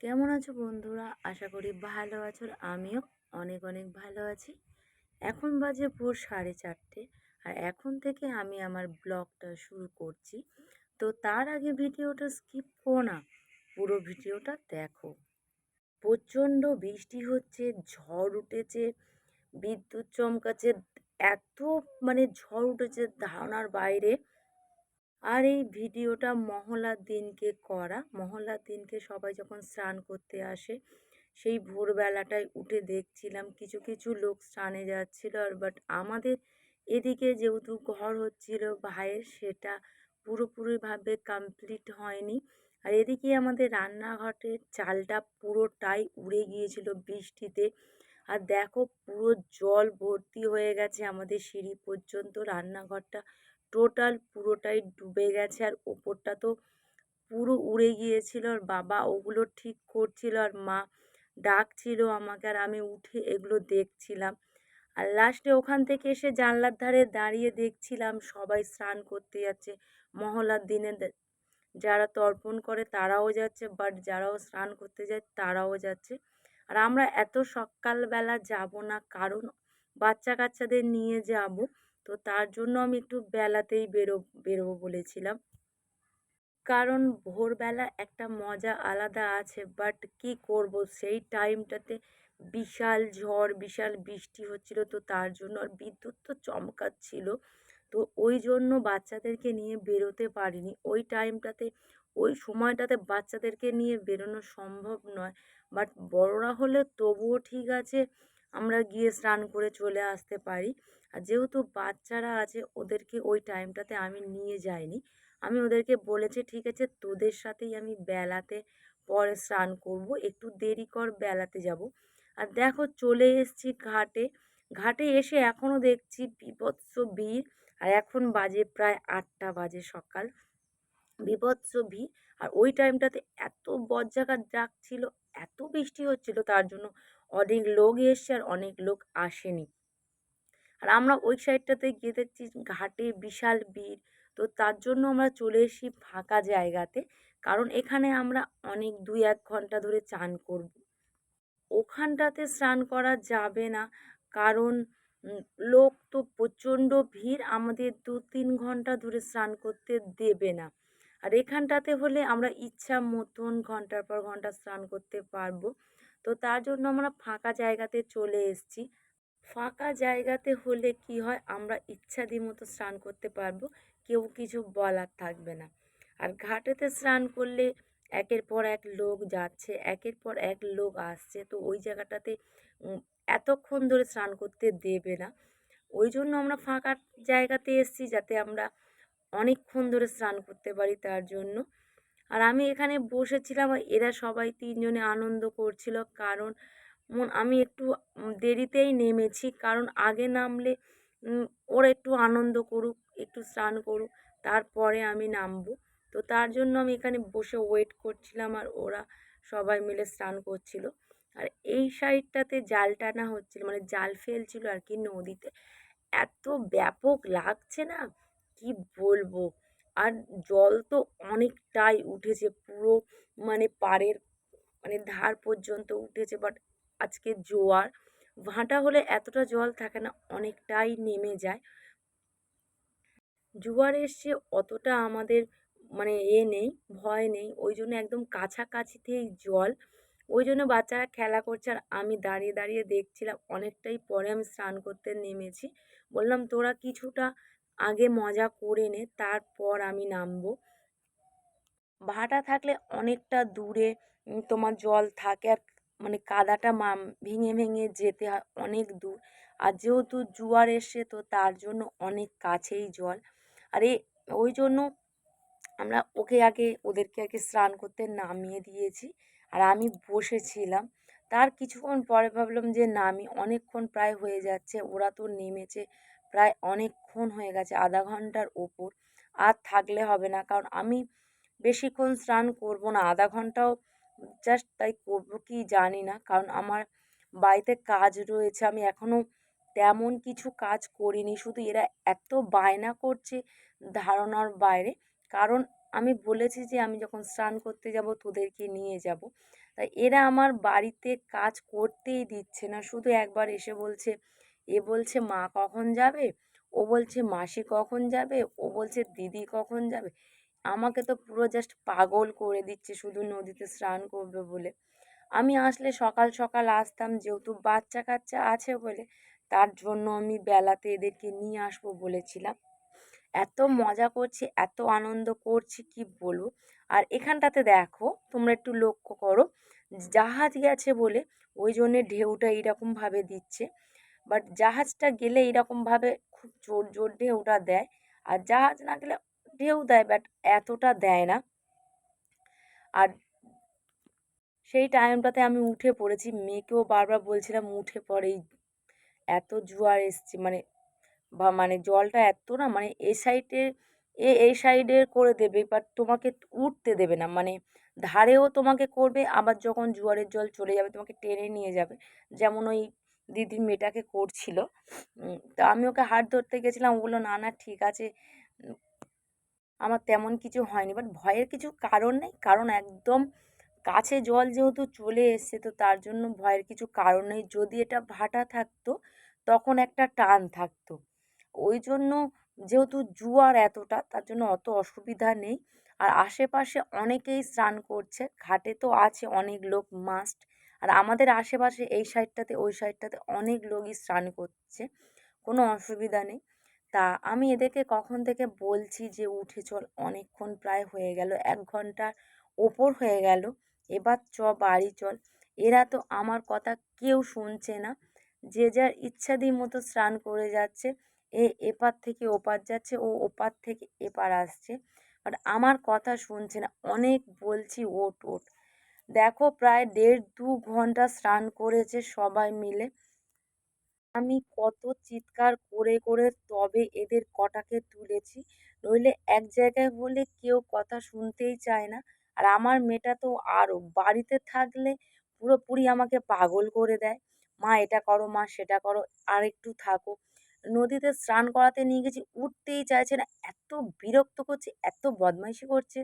কেমন আছো বন্ধুরা? আশা করি ভালো আছো আমিও অনেক অনেক ভালো আছি। এখন বাজে ভোর সাড়ে চারটে আর এখন থেকে আমি আমার ব্লগটা শুরু করছি। তো তার আগে ভিডিওটা স্কিপ করো না, পুরো ভিডিওটা দেখো। প্রচণ্ড বৃষ্টি হচ্ছে, ঝড় উঠেছে, বিদ্যুৎ চমকাচ্ছে, এত মানে ঝড় উঠেছে ধারণার বাইরে। আর এই ভিডিওটা মহলার দিনকে করা। মহলার দিনকে সবাই যখন স্নান করতে আসে, সেই ভোরবেলাটায় উঠে দেখছিলাম কিছু কিছু লোক স্নানে যাচ্ছিল আর বাট আমাদের এদিকে যেহেতু ঘর হচ্ছিল ভাইয়ের, সেটা পুরোপুরিভাবে কমপ্লিট হয়নি। আর এদিকে আমাদের রান্নাঘরের চালটা পুরোটাই উড়ে গিয়েছিল বৃষ্টিতে। আর দেখো পুরো জল ভর্তি হয়ে গেছে আমাদের সিঁড়ি পর্যন্ত। রান্নাঘরটা টোটাল পুরোটাই ডুবে গেছে আর ওপরটা তো পুরো উড়ে গিয়েছিল আর বাবা ওগুলো ঠিক করছিল আর মা ডাকছিল আমাকে আর আমি উঠে এগুলো দেখছিলাম। আর লাস্টে ওখান থেকে এসে জানলার ধারে দাঁড়িয়ে দেখছিলাম সবাই স্নান করতে যাচ্ছে, মহলার দিনে যারা তর্পণ করে তারাও যাচ্ছে বাট যারাও স্নান করতে যায় তারাও যাচ্ছে। আর আমরা এত সকালবেলা যাব না, কারণ বাচ্চা কাচ্চাদের নিয়ে যাব। তো তার জন্য আমি একটু বেলাতেই বেরো, বেরোবো বলেছিলাম। কারণ ভোরবেলা একটা মজা আলাদা আছে বাট কি করব? সেই টাইমটাতে বিশাল ঝড়, বিশাল বৃষ্টি হচ্ছিল, তো তার জন্য আর বিদ্যুৎ তো চমকাচ্ছিল। তো ওই জন্য বাচ্চাদেরকে নিয়ে বেরোতে পারিনি। ওই টাইমটাতে ওই সময়টাতে বাচ্চাদেরকে নিয়ে বেরোনো সম্ভব নয়। বাট বড়রা হলে তবুও ঠিক আছে, আমরা গিয়ে স্নান করে চলে আসতে পারি। আর যেহেতু বাচ্চারা আছে, ওদেরকে ওই টাইমটাতে আমি নিয়ে যাইনি। আমি ওদেরকে বলেছি, ঠিক আছে, তোদের সাথেই আমি বেলাতে পরে স্নান করব, একটু দেরি কর, বেলাতে যাব। আর দেখো, চলে এসছি ঘাটে। ঘাটে এসে এখনও দেখছি বিভৎস ভিড়, আর এখন বাজে প্রায় আটটা বাজে সকাল। বিভৎস ভিড়, আর ওই টাইমটাতে এত বজ্জাকার ডাক ছিল এত বৃষ্টি হচ্ছিল, তার জন্য অনেক লোক এসছে আর অনেক লোক আসেনি। আর আমরা ওই সাইডটাতে গিয়ে দেখছি ঘাটে বিশাল ভিড়। তো তার জন্য আমরা চলে এসি ফাঁকা জায়গাতে, কারণ এখানে আমরা অনেক দুই এক ঘণ্টা ধরে চান করব। ওখানটাতে স্নান করা যাবে না, কারণ লোক তো প্রচণ্ড ভিড়, আমাদের দু তিন ঘণ্টা ধরে স্নান করতে দেবে না। আর এখানটাতে হলে আমরা ইচ্ছা মতন ঘণ্টার পর ঘণ্টা স্নান করতে পারব। তো তার জন্য আমরা ফাঁকা জায়গাতে চলে এসেছি। ফাঁকা জায়গাতে হলে কি হয়? আমরা ইচ্ছাদি মতো স্নান করতে পারব। কেউ কিছু বলার থাকবে না। আর ঘাটেতে স্নান করলে একের পর এক লোক যাচ্ছে, একের পর এক লোক আসছে। তো ওই জায়গাটাতে এতক্ষণ ধরে স্নান করতে দেবে না। ওই জন্য আমরা ফাঁকা জায়গাতে এসছি যাতে আমরা অনেকক্ষণ ধরে স্নান করতে পারি তার জন্য। আর আমি এখানে বসেছিলাম এরা সবাই তিনজনে আনন্দ করছিল। কারণ আমি একটু দেরিতেই নেমেছি, কারণ আগে নামলে ওরা একটু আনন্দ করুক, একটু স্নান করুক, তারপরে আমি নামবো। তো তার জন্য আমি এখানে বসে ওয়েট করছিলাম আর ওরা সবাই মিলে স্নান করছিল। আর এই সাইডটাতে জাল টানা হচ্ছিল মানে জাল ফেলছিল আর কি নদীতে। এত ব্যাপক লাগছে না? কি বলব? আর জল তো অনেকটাই উঠেছে, পুরো মানে পাড়ের মানে ধার পর্যন্ত উঠেছে বাট আজকে জোয়ার। ভাঁটা হলে এতটা জল থাকে না, অনেকটাই নেমে যায়। জোয়ার এসছে অতটা আমাদের মানে এ নেই, ভয় নেই। ওই জন্য একদম কাছাকাছিতেই জল। ওই জন্য বাচ্চারা খেলা করছে আর আমি দাঁড়িয়ে দাঁড়িয়ে দেখছিলাম, অনেকটাই পরে আমি স্নান করতে নেমেছি। বললাম, তোরা কিছুটা আগে মজা করে নে, তারপর আমি নামবো। ভাটা থাকলে অনেকটা দূরে তোমার জল থাকে আর মানে কাদাটা মা ভেঙে ভেঙে যেতে হয় অনেক দূর। আর যেহেতু জোয়ার এসছে তো তার জন্য অনেক কাছেই জল। আর এ ওই জন্য আমরা ওকে আগে, ওদেরকে আগে স্নান করতে নামিয়ে দিয়েছি। আর আমি বসেছিলাম। তার কিছুক্ষণ পরে ভাবলাম যে নামি অনেকক্ষণ প্রায় হয়ে যাচ্ছে। ওরা তো নেমেছে প্রায় অনেকক্ষণ হয়ে গেছে, আধা ঘণ্টার ওপর। আর থাকলে হবে না। কারণ আমি বেশিক্ষণ স্নান করব না। আধা ঘন্টাও জাস্ট তাই করব কি জানি না। কারণ আমার বাড়িতে কাজ রয়েছে, আমি এখনও তেমন কিছু কাজ করিনি। শুধু এরা এত বায়না করছে ধারণার বাইরে। কারণ আমি বলেছি যে, আমি যখন স্নান করতে যাব, তোদেরকে নিয়ে যাব। তাই এরা আমার বাড়িতে কাজ করতেই দিচ্ছে না। শুধু একবার এসে বলছে, এ বলছে মা কখন যাবে? ও বলছে মাসি কখন যাবে? ও বলছে দিদি কখন যাবে? আমাকে তো পুরো জাস্ট পাগল করে দিচ্ছে, শুধু নদীতে স্নান করবে বলে। আমি আসলে সকাল সকাল আসতাম, যেহেতু বাচ্চা কাচ্চা আছে বলে, তার জন্য আমি বেলাতে এদেরকে নিয়ে আসব বলেছিলাম। এত মজা করছি, এত আনন্দ করছি, কি বলব? আর এখানটাতে দেখো, তোমরা একটু লক্ষ্য করো, জাহাজ গেছে বলে ওই জন্যে ঢেউটা এইরকমভাবে দিচ্ছে। বাট জাহাজটা গেলে এইরকমভাবে খুব জোর জোর ঢেউটা দেয়। আর জাহাজ না গেলে ঢেউ দেয় বাট এতটা দেয় না। আর সেই টাইমটাতে আমি উঠে পড়েছি, মেয়েকেও বারবার বলছিলাম, উঠে পড়ে এত জোয়ার এসছে মানে বা মানে জলটা এত না মানে এ সাইডে এ এই সাইডে করে দেবে বাট তোমাকে উঠতে দেবে না। মানে ধারেও তোমাকে করবে, আবার যখন জোয়ারের জল চলে যাবে, তোমাকে টেনে নিয়ে যাবে, যেমন ওই দিদির মেয়েটাকে করছিল। তা আমি ওকে হাত ধরতে গেছিলাম, ও বলল, না না, ঠিক আছে। আমার তেমন কিছু হয়নি বাট ভয়ের কিছু কারণ নেই। কারণ একদম কাছে জল যেহেতু চলে এসছে, তো তার জন্য ভয়ের কিছু কারণ নেই। যদি এটা ভাটা থাকতো, তখন একটা টান থাকতো। ওই জন্য যেহেতু জুয়ার এতটা, তার জন্য অত অসুবিধা নেই। আর আশেপাশে অনেকেই স্নান করছে, ঘাটে তো আছে অনেক লোক মাস্ট আর আমাদের আশেপাশে এই সাইডটাতে ওই সাইডটাতে অনেক লোকই স্নান করছে, কোনো অসুবিধা নেই। তা আমি এদেরকে কখন থেকে বলছি যে, উঠে চল। অনেকক্ষণ প্রায় হয়ে গেল, এক ঘণ্টার ওপর হয়ে গেল। এবার চ, বাড়ি চল। এরা তো আমার কথা কেউ শুনছে না। যে যার ইচ্ছাদি মতো স্নান করে যাচ্ছে, এ এপার থেকে ওপার যাচ্ছে, ও ওপার থেকে এপার আসছে। বাট আমার কথা শুনছে না। অনেক বলছি ওট ওট দেখো, প্রায় দেড় দু ঘণ্টা স্নান করেছে সবাই মিলে। আমি কত চিৎকার করে করে তবে এদের কটাকে তুলেছি। নইলে এক জায়গায় হলে কেউ কথা শুনতেই চায় না। আর আমার মেয়েটা তো আরও বাড়িতে থাকলে পুরোপুরি আমাকে পাগল করে দেয়। মা, এটা করো, মা, সেটা করো, আর একটু থাকো। নদীতে স্নান করাতে নিয়ে গেছি, উঠতেই চাইছে না। এত বিরক্ত করছে, এত বদমাইশি করছে।